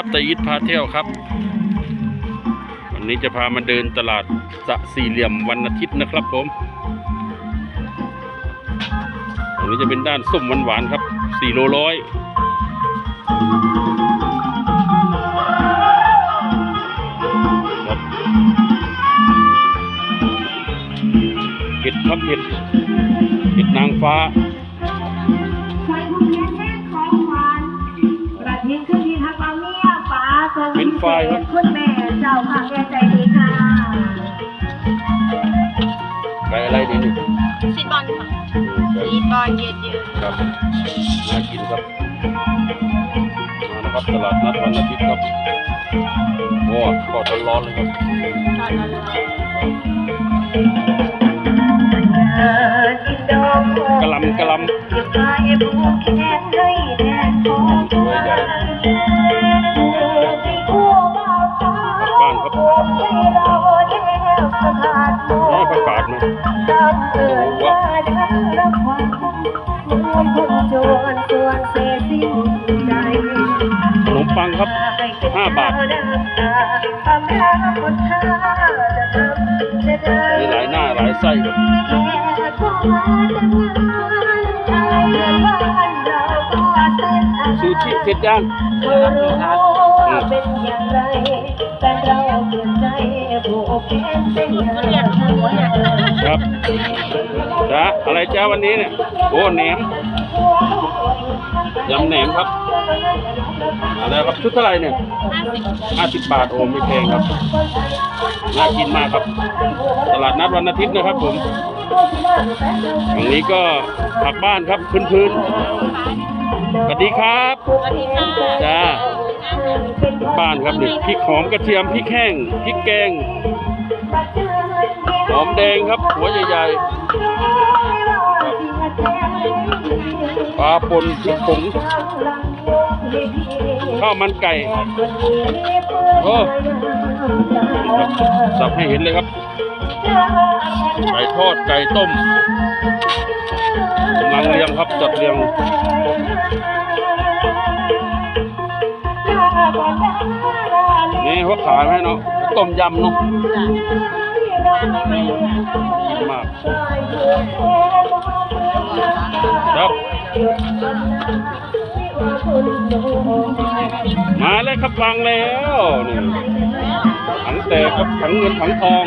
ครับตะอิดพาเที่ยวครับ วันนี้จะพามาเดินตลาดสะสี่เหลี่ยมวันอาทิตย์นะครับผมอันนี้จะเป็นด้านส้มหวานๆครับสี่โลร้อยเห็ดครับเห็ดเห็ดนางฟ้า ไฟครับคุณแม่เจ้าค่ะแกใจดีค่ะไก่อะไรเนี่ยนี่ซีบอลค่ะไก่ซีบอลเยอะครับน่ากินครับมานะครับตลาดนัดวันอาทิตย์ครับโอ้ทอดร้อนๆเลยครับๆตอนนั้ ขนมปังครับห้าบาท มีหลายหน้าหลายไส้ครับ ซูชิเสร็จย่างเป็นอย่างไรแต่เราเปลี่ยนใจผู้เป็นเป็นอย่างไรครับจ้าอะไรจ้าวันนี้เนี่ยโอ้แหนมยำแหนมครับมาแล้วครับชุดเท่าไหร่เนี่ยห้าสิบบาทโอ้ไม่แพงครับน่ากินมากครับ ตลาดนัดวันอาทิตย์นะครับผมฝั่งนี้ก็ผักบ้านครับพื้นๆ สวัสดีครับสวัสดีค่ะจ้าบ้านครับนี่พริกหอมกระเทียมพริกแห้งพริกแกงหอมแดงครับ หัวใหญ่ๆปลาป่นพริกผงข้าวมันไก่โอ้ครับสับให้เห็นเลยครับไก่ทอดไก่ต้มกำลังเรียงครับจัดเรียง นี่เขาขายไหมเนาะต้มยำเนาะมากครับมาเลยครับฟังแล้วนี่ถังแตกครับถังเงินถังทอง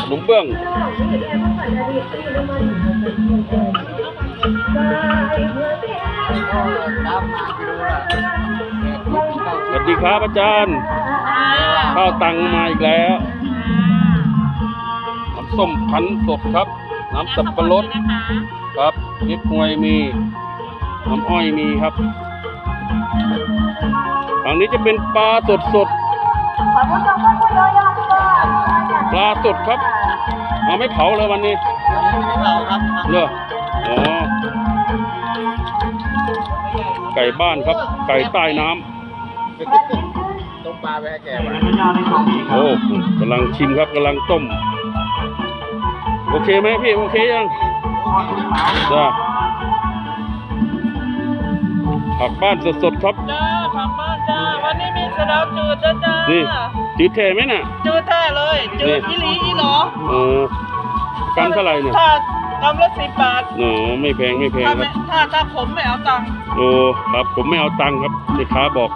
ขนมเบื้อง สวัสดีครับอาจารย์ ข้าวตังมาอีกแล้วน้ำส้มพันธุ์สดครับ น้ำสับปะรดนะคะครับเล็กฮวยมี น้ำอ้อยมีครับฝั่งนี้จะเป็นปลาสดสดๆปลาสดครับเอาไม่เผาเลยวันนี้เราครับเนอะอ๋อ ก่บ้านครับ ไก่ใต้น้ำต้มปลาไปให้แกวะโอ้กำลังชิมครับกำลังต้ม โอเคไหมพี่ โอเคยังจ้าผักบ้านสดๆครับจ้าผักบ้านจ้าวันนี้มีสะเดาวจืดจ้าจ้านี่จืดแท้ไหมน่ะจืดแท้เลยจืดนี่อีหลีอีหลอเออกำเท่าไหร่เนี่ยถ้า กำละสิบบาทโอ้ไม่แพงไม่แพงถ้าคไม่รับถ้าถ้าผมไม่เอาตังค์โอ้ครับผมไม่เอาตังค์ครับลูกค้าบอก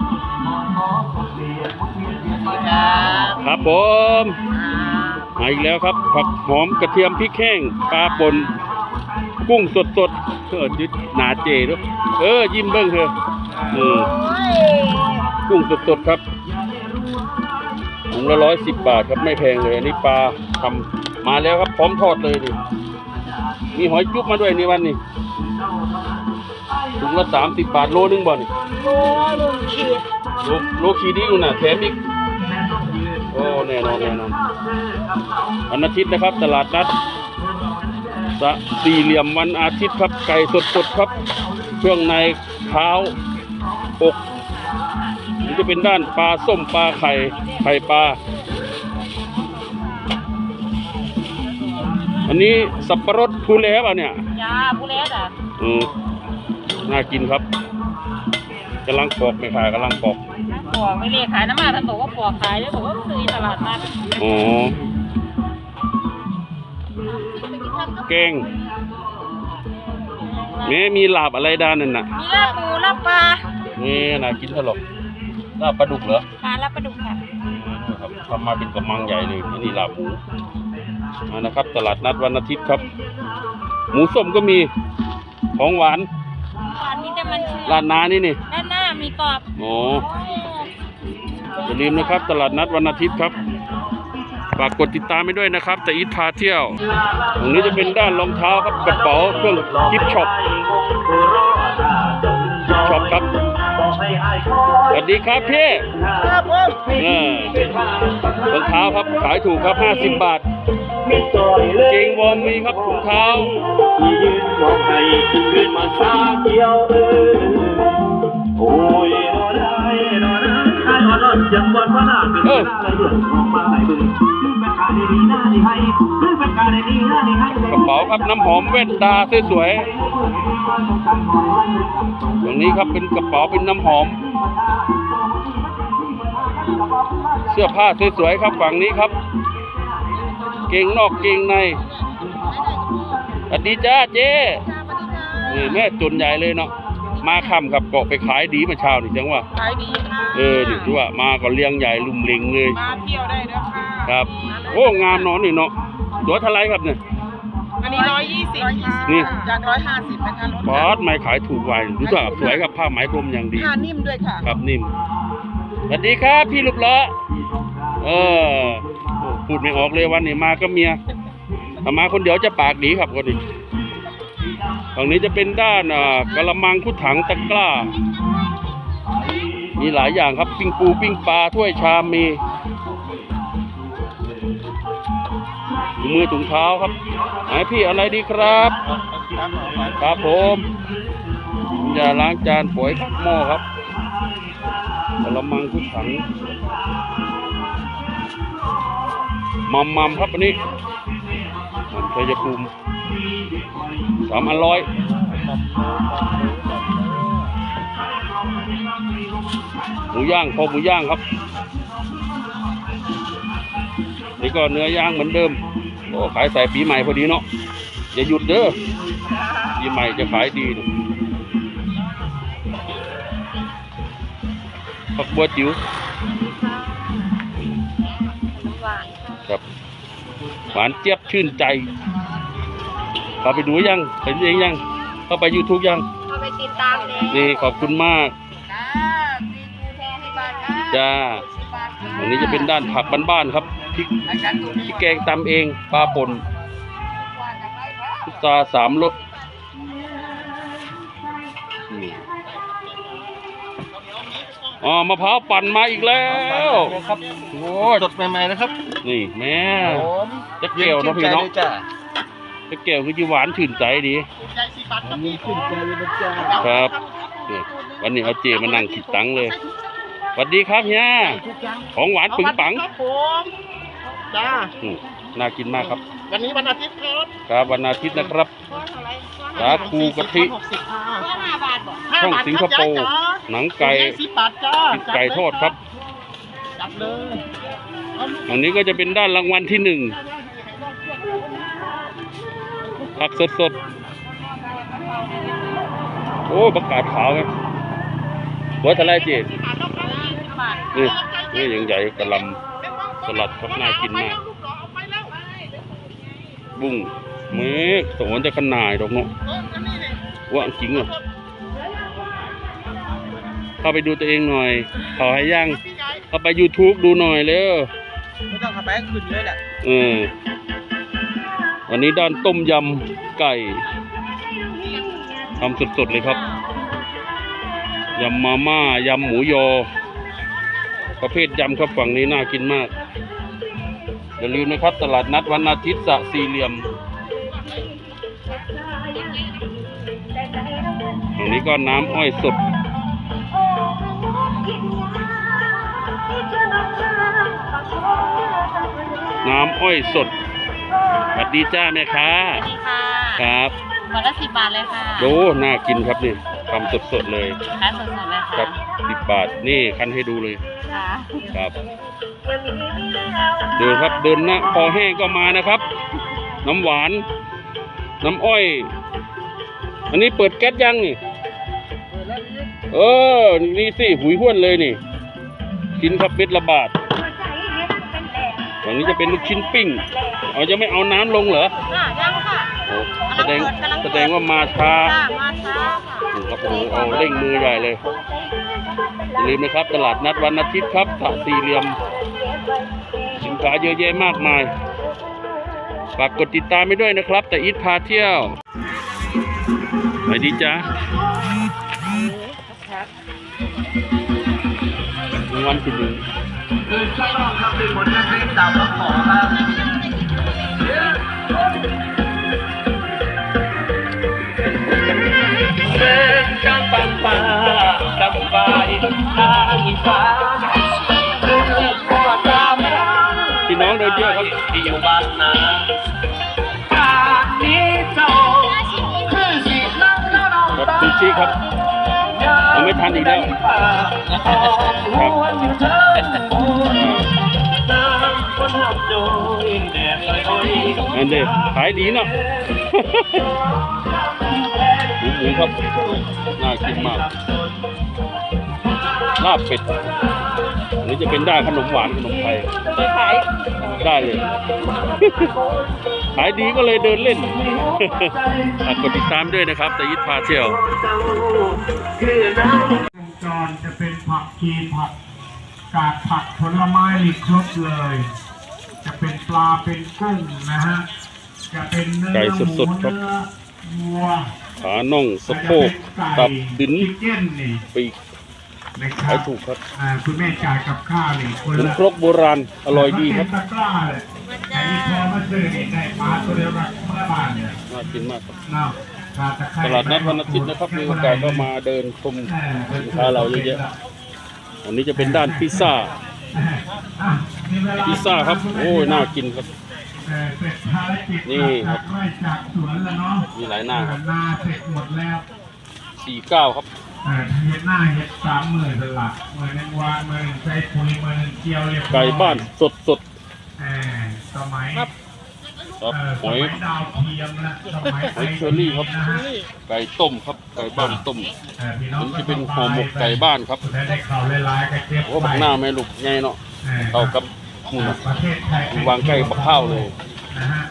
ครับผมมาอีกแล้วครับ ผักหอมกระเทียมพริกแห้งปลาป่นกุ้งสดสดๆเออยึดหนาเจด้วยเออ ยิ้มเบิ้งเถอะเออกุ้งสดสดๆครับถุงละร้อยสิบบาทครับไม่แพงเลยอันนี้ปลาทำมาแล้วครับพร้อมทอดเลยดิ มีหอยจุ๊บมาด้วยนี่วันนี้ถุงละสามสิบบาทโลนึงบ่นี่โอ้ลุงขีดโลโลขีดีอยู่น่ะแถมอีกโอ้แน่นอนแน่นอนวันอาทิตย์นะครับ ตลาดนัดสะสี่เหลี่ยมวันอาทิตย์ครับไก่สดๆครับเครื่องในเท้าอกนี่จะเป็นด้านปลาส้มปลาไข่ไข่ปลา อันนี้สับปะรดภูแลป่ะเนี่ยจ้าผู้เล็กอะอืมน่ากินครับกำลังปอกไม่ขายกำลังปอกปอกไม่เรียกขายน้ำมันท่านบอกว่าปอกขายแล้วบอกว่าซื้อตลาดนัดอ๋อเก่งแม่มีลาบอะไรด้านนั่นน่ะมีลาบหมูลาบปลานี่น่ากินเท่าหรอกลาบปลาดุกเหรอปลาลาบปลาดุกค่ะ ครับทำมาเป็นกำมังใหญ่เลยอันนี่ลาบหมู มานะครับ ตลาดนัดวันอาทิตย์ครับ หมูส้มก็มีของหวานหวานมีแต่มันเชื่อร้านนานี่นี่ด้านหน้ามีกรอบโอ้อย่าลืมนะครับ ตลาดนัดวันอาทิตย์ครับฝากกดติดตามไปด้วยนะครับ แต่อีทพาเที่ยว ตรงนี้จะเป็นด้านรองเท้าครับกระเป๋าเครื่องกิฟช็อปกิฟช็อปครับสวัสดีครับพี่ครับผมเออรองเท้าครับขายถูกครับ 50 บาท เกงวอร์มมีครับถุงเท้าที่ยืนมองให้ขึ้นมาซาเกี่ยวเออโอ้ยนอนได้นอนได้ใครนอนนอนยังวันพระนาเป็นเอออะไรเดือดมองมาไหนบึงขึ้นเป็นการดีๆหน้าดีให้ขึ้นเป็นการดีๆหน้าดีให้กระเป๋าครับน้ำหอมแว่นตาสวยๆตรงนี้ครับเป็นกระเป๋าเป็นน้ำหอม เสื้อผ้าสวยๆครับฝั่งนี้ครับ กงนอกเกงในสวัสดีจ้าเจ๊นี่แม่จนใหญ่เลยเนาะมาค่ำครับเกาะไปขายดีเมื่อเช้านี่จังว่าขายดีค่ะเออนี่ดูว่ามาก็เลี้ยงใหญ่ลุมเล็งเลยมาเที่ยวได้เด้อค่ะครับโอ้งามเนอนนี่เนาะตัวเท่าไรครับเนี่ยอันนี้ร้อยยี่สิบค่ะนี่จากร้อยห้าสิบนะคะลดบอสไม่ขายถูกไว้รู้สึกสวยกับผ้าไหมพรมอย่างดีผ้านิ่มด้วยค่ะครับนิ่มสวัสดีครับพี่ลูกล้อเออโอ้ พูดไม่ออกเลยวันนี้มาก็เมียถ้ามาคนเดียวจะปากดีครับคนนี้ฝั่งนี้จะเป็นด้านกระมังคุดถังตะกร้า มีหลายอย่างครับปิ้งปูปิ้งปลาถ้วยชามมีถุงมือถุงเท้าครับไหนพี่อะไรดีครับ ครับผมอย่าล้างจานป่วยหม้อครับกระมังคุดถัง มัมมัมครับอันนี้มันชัยภูมิสามอันร้อยหมูย่างคอหมูย่างครับนี่ก็เนื้อย่างเหมือนเดิมโอ้ขายใส่ปีใหม่พอดีเนาะอย่าหยุดเด้อปีใหม่จะขายดีนะผักบัวจิ๋ว ครับ หวานเจี๊ยบชื่นใจเข้าไปดูยังเห็นเองยัง เข้าไป YouTube ยัง เข้าไปติดตามเลยนี่ขอบคุณมากจ้าซีฟูแทนที่บ้านค่ะจ้าสิบบาทค่ะอันนี้จะเป็นด้านผักบ้านๆครับพริกพริกแกงตำเองปลาป่นพุทราสามรส อ๋อมะพร้าวปั่นมาอีกแล้ว ครับโอ้ยสดใหม่ๆนะครับนี่แม่ผมจะเกี่ยวเนาะพี่เนาะย็ชื่ใจลยจ้าจะเกี่ยวคือจีหวานชื่นใจดีอันนี้ขึ้นใจเลยนะจ้าครับนี่วันนี้เอาเจมานั่งคิดตังค์เลยสวัสดีครับเฮียของหวานปึงปังครับผมจ้าอืมน่ากินมากครับ วันนี้วันอาทิตย์ครับ ครับวันอาทิตย์นะครับ สาคูกะทิ หกสิบค่ะห้าบาทบอกช่องสิงคโปร์หนังไก่สิบบาทจ้าติดไก่ทอดครับ จับเลยอันนี้ก็จะเป็นด้านรางวัลที่หนึ่งผักสดสดๆโอ้ประกาศขาวไหมหัวทะเลเจ็ดสิบบาทนี่นี่ยังใหญ่กระหลำสลัดครับน่ากินมาก บุ้ง เมฆสวนจะขนาดดอกเนาะว่าจริงเหรอเข้าไปดูตัวเองหน่อยขอให้ย่างเข้าไป YouTube ดูหน่อยเร็วไม่ต้องขับไปขึ้นเลยแหละเออวันนี้ด้านต้มยำไก่ทำสดๆเลยครับยำมาม่ายำหมูยอ ประเภทยำครับฝั่งนี้น่ากินมากอย่าลืมนะครับ ตลาดนัดวันอาทิตย์สระสี่เหลี่ยม รงนี้ก็น้ำอ้อยสดน้ำอ้อยสดสวัสดีจ้าแม่ค้าสวัสดีค่ะครับวันละสิบบาทเลยค่ะโอ้น่ากินครับนี่ขทำสดๆเลยขายสดๆเลยครัค่ะบสิบบาทนี่คันให้ดูเลยค่ะครับเดินครับเดินหน้าคอแห้งก็มานะครับ น้ำหวาน น้ำอ้อย อันนี้เปิดแก๊สยังนี่ เออ นี่สิหุยห้วนเลยนี่ ชิ้นครับเม็ดละบาทฝั่งนี้จะเป็นลูกชิ้นปิ้ง เอาจะไม่เอาน้ำลงเหรอค่ะยังค่ะโอ้แสดงแสดงว่ามาช้าค่ะมาช้าค่ะครับโอ้โหเอาเร่งมือใหญ่เลยอย่าลืมนะครับ ตลาดนัดวันอาทิตย์ครับสระสี่เหลี่ยม สินค้าเยอะแยะมากมาย ฝากกดติดตามไปด้วยนะครับ แต่อีทพาเที่ยว ไปดีจ้า วันที่หนึ่งคือข้างนอกครับเป็นผลงานเพลงดาวรับหมอครับเดินกลางปังป่าดำไปทางอีสานเดินพ่อตามร้านพี่น้องเดินเยอะครับที่อยู่บ้านนาป่านนี้เจ้าคือสินั่งแล้วนอนครับตาซูชิครับ เอาไม่ทันอีกแล้วครับน้ำคนหับโดยแดดลอยโอยอันเดขายดีเนาะหมูหมูครับ น่ากินมากลาบเป็ดอันนี้จะเป็นได้ขนมหวานขนมไทยไปขายได้เลย ขายดีก็เลยเดินเล่นฝากกดติดตามด้วยนะครับแต่ยิทพาเที่ยวคือน้ำวงจรจะเป็นผักคีผักกาดผักผลไม้นี่ครบเลย จะเป็นปลาเป็นกุ้งนะฮะจะเป็นเนื้อไก่หมูสดๆครับเนื้อวัวขาน่องสะโพกตับดินชิคเก้นนี่ปีก นะครัขายบถูกครับอ่าคุณแม่จ่ายกับข้าวนี่คนขนมละครกโบราณอร่อยดีครับตะกร้าเลยไอ้นี่พอมาซื้อนี่ได้ปลาตัวเดียวกับเมื่อบ้านเนี่ยน่ากินมากครับเนาะปลาตะไคร้ตลาดนัดวันอาทิตย์นะครับมีโอกาสก็มาเดินชมเออสินค้าเราเยอะแยะอันนี้จะเป็นด้านพิซซ่าอะมีเวลพิซซ่าครับ โอ้ยน่ากินครับ เออเสร็จภารกิจนี่ครับจากไร่จากสวนแล้วเนาะมีหลายหน้าครับ นาเสร็จหมดแล้วสี่เก้าครับ เออเฮ็ดหน้าเฮ็ดสามหมื่นเป็นหลักหมื่นหนึ่งวานหมื่นหนึ่งใช้ปุ๋ยหมื่นหนึ่งเกี่ยวเรียบร้อยไก่บ้านสดสด เออสมัยๆครับเออหสอยมัยดาวเทียมนะสมัยหอยเชอรี่ครับ นะฮะไก่ต้มครับไก่บ้านต้มเออพี่น้ออังนนี้จะเป็นห่อหมกไก่บ้านครับได้ได้ข่าวหลายๆก็เก็บโอ้บักหน้าแม่ลูกไงเนาะออเข้ากับหมูประเทศไทยวางใกล้บักข้าวเลยนะฮะ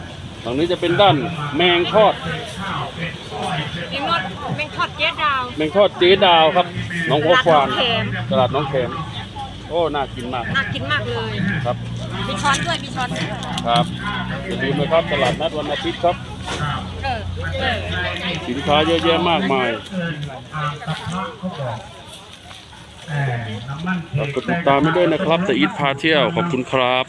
ตรงนี้จะเป็นด้านแมงทอดเป็นข้าวเป็ นอ้อยเป็นมีมดแมงทอดเจ๊ดาวแมงทอดเจ๊ดาวครับ น้องวัวควานตลาดน้องแขมตลาดน้องแขมโอ้ น่ากินมาก น่ากินมากเลย ครับ มีช้อนด้วย มีช้อนด้วยครับอย่าลืมนะครับตลาดนัดวันอาทิตย์ครับเออเออสินค้าเยอะแยะมากมายเกินทางกระทะเขาบอกเออน้ำมันฝากกดติดตามไม่ด้วยนะครับแต่อีทพาเที่ยว ขอบคุณครับ